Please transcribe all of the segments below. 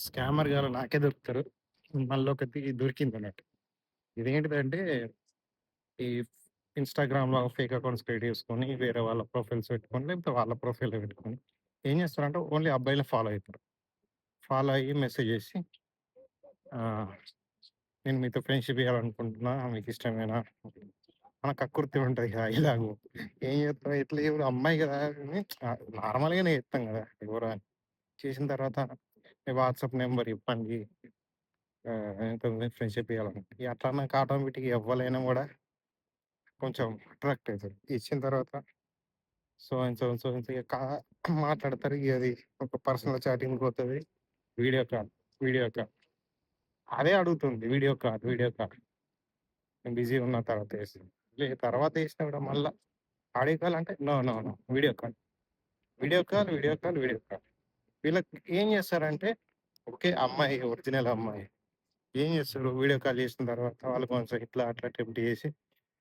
Scammer గారు నాకే దొరుకుతారు. మళ్ళొకటి దొరికిందన్నట్టు. ఇదేంటిదంటే, ఈ ఇన్‌స్టాగ్రామ్‌లో ఫేక్ అకౌంట్స్ క్రియేట్ చేసుకొని, వేరే వాళ్ళ ప్రొఫైల్స్ పెట్టుకొని, లేకపోతే వాళ్ళ ప్రొఫైల్ పెట్టుకొని, ఏం చేస్తారంటే ఓన్లీ అబ్బాయిలు ఫాలో అయితారు. ఫాలో అయ్యి మెసేజ్ చేసి నేను మీతో ఫ్రెండ్‌షిప్ చేయాలనుకుంటున్నా. మీకిష్టమేనా? మన కక్కుర్తి ఉంటుంది కదా! ఇలాగూ ఏం చేస్తాం ఇట్లా ఇప్పుడు అమ్మాయి కదా! అని నార్మల్‌గానే చేస్తాం కదా! అని చేసిన తర్వాత మీ వాట్సాప్ నెంబర్ ఇవ్వండి. ఫ్రెండ్‌షిప్ ఇవ్వాలని అట్లా నాకు ఆటోమేటిక్‌గా ఎవ్వలైనా కూడా కొంచెం అట్రాక్ట్ అవుతుంది ఇచ్చిన తర్వాత సో అండ్ సో, సో కా మాట్లాడతారు. అది ఒక పర్సనల్ చాటింగ్ పోతుంది వీడియో కాల్, వీడియో కాల్. అదే అడుగుతుంది. Video call, video call. నేను బిజీ ఉన్న తర్వాత వేసింది తర్వాత వేసినా కూడా మళ్ళీ ఆడియో కాల్ అంటే no, no, no. Video call. Video call, video call, video call. వీళ్ళకి ఏం చేస్తారంటే ఓకే. అమ్మాయి ఒరిజినల్ అమ్మాయి. ఏం చేస్తారు వీడియో కాల్ చేసిన తర్వాత వాళ్ళు కొంచెం ఇట్లా అట్లా టెంప్ట్ చేసి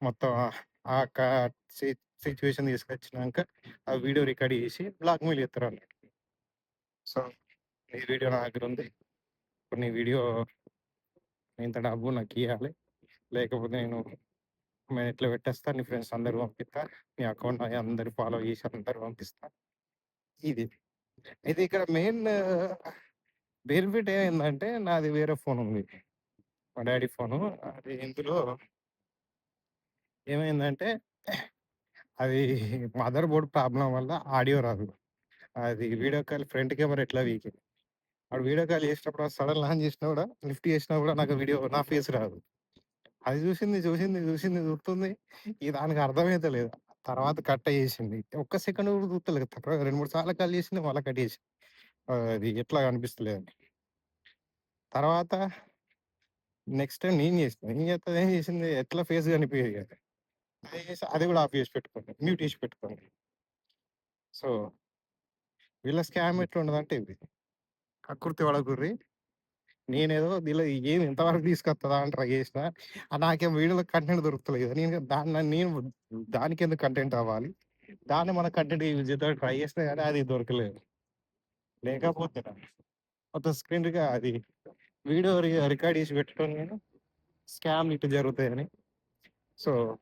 మొత్తం ఆ కా సి తీసుకొచ్చినాక ఆ వీడియో రికార్డ్ చేసి బ్లాక్‌మెయిల్ చేత్తరన్నట్టు. సో, నీ వీడియో నా దగ్గరుంది. ఇప్పుడు నీ వీడియో ఇంత డబ్బు నాకు ఇవ్వాలి లేకపోతే నేను నేను ఇట్లా పెట్టేస్తా. నీ ఫ్రెండ్స్ అందరు పంపిస్తా నీ అకౌంట్ అందరు ఫాలో చేసి అందరు పంపిస్తా. ఇది. అయితే ఇక్కడ మెయిన్ బెనిఫిట్ ఏంటంటే నాది వేరే ఫోన్ ఉంది. మా డాడీ ఫోను. అది ఇందులో ఏమైందంటే అది మదర్ బోర్డ్ ప్రాబ్లం వల్ల ఆడియో రాదు. అది వీడియో కాల్ ఫ్రంట్ కెమెరా ఎట్లా వీకే. అప్పుడు వీడియో కాల్ చేసినప్పుడు సడన్ లాంచ్ చేసినా కూడా లిఫ్ట్ చేసినా కూడా నాకు వీడియో నా ఫేస్ రాదు. అది చూసింది, చూసింది, చూసింది చూస్తుంది. ఇది దానికి అర్థమైతలేదు. తర్వాత కట్ చేసింది. ఒక్క సెకండ్ కూడా చూత్తలేదు. తక్కువ 2, 3 సార్లు కాల్ చేసింది మళ్ళా కట్ చేసింది. ఆహ్, అది ఎట్లా కనిపిస్తలేదని. తర్వాత నెక్స్ట్ టైమ్ నేను చేసిన. నేను చేస్తే ఏం చేసింది ఎట్లా ఫేస్ కనిపియదు కదా! అది చేసి అది కూడా ఆఫ్ చేసి పెట్టుకుంది. మ్యూట్ చేసి పెట్టుకుంది. సో వీళ్ళ స్కామ్ ఎట్లుంటదంటే ఇది. కక్కుర్తి పడకుర్రి. నేనేదో దీనిలో ఏం ఇంతవరకు తీసుకొస్తుందా అని ట్రై చేసినా. వీడియోలో కంటెంట్ దొరుకుతలేదు. నేను దాన్ని నేను దానికెందుకు కంటెంట్ అవ్వాలి. దాన్ని మన కంటెంట్ యూజ్ చేద్దాం ట్రై చేసినా కానీ అది దొరకలేదు. లేకపోతే మొత్తం స్క్రీన్ అది వీడియో రికార్డ్ చేసి పెట్టడం నేను స్కామ్ ఇట్లా జరుగుతాయని. సో,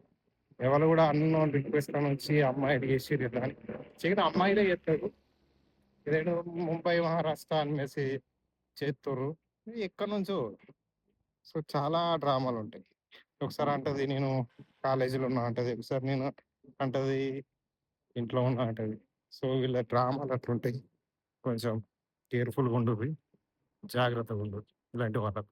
ఎవరు కూడా అన్‌నోన్ రిక్వెస్ట్ అని వచ్చి అమ్మాయిలు చేసి దాన్ని చేయడం అమ్మాయిలే చేస్తారు ఇదేదో ముంబై, మహారాష్ట్ర అని మెసేజ్ చేత్తుర్రు. ఎక్కడినుంచో. సో, చాలా డ్రామాలుంటాయి. ఒకసారి అంటది నేను కాలేజీలో ఉన్నా అంటది. ఒకసారి నేను అంటది ఇంట్లో ఉన్నా అంటది. సో, వీళ్ళ డ్రామాలు అట్లుంటాయి. కొంచెం కేర్‌ఫుల్‌గా ఉండుర్రి. జాగ్రత్తగా ఉండుర్రి. ఇలాంటి వాళ్ళకు.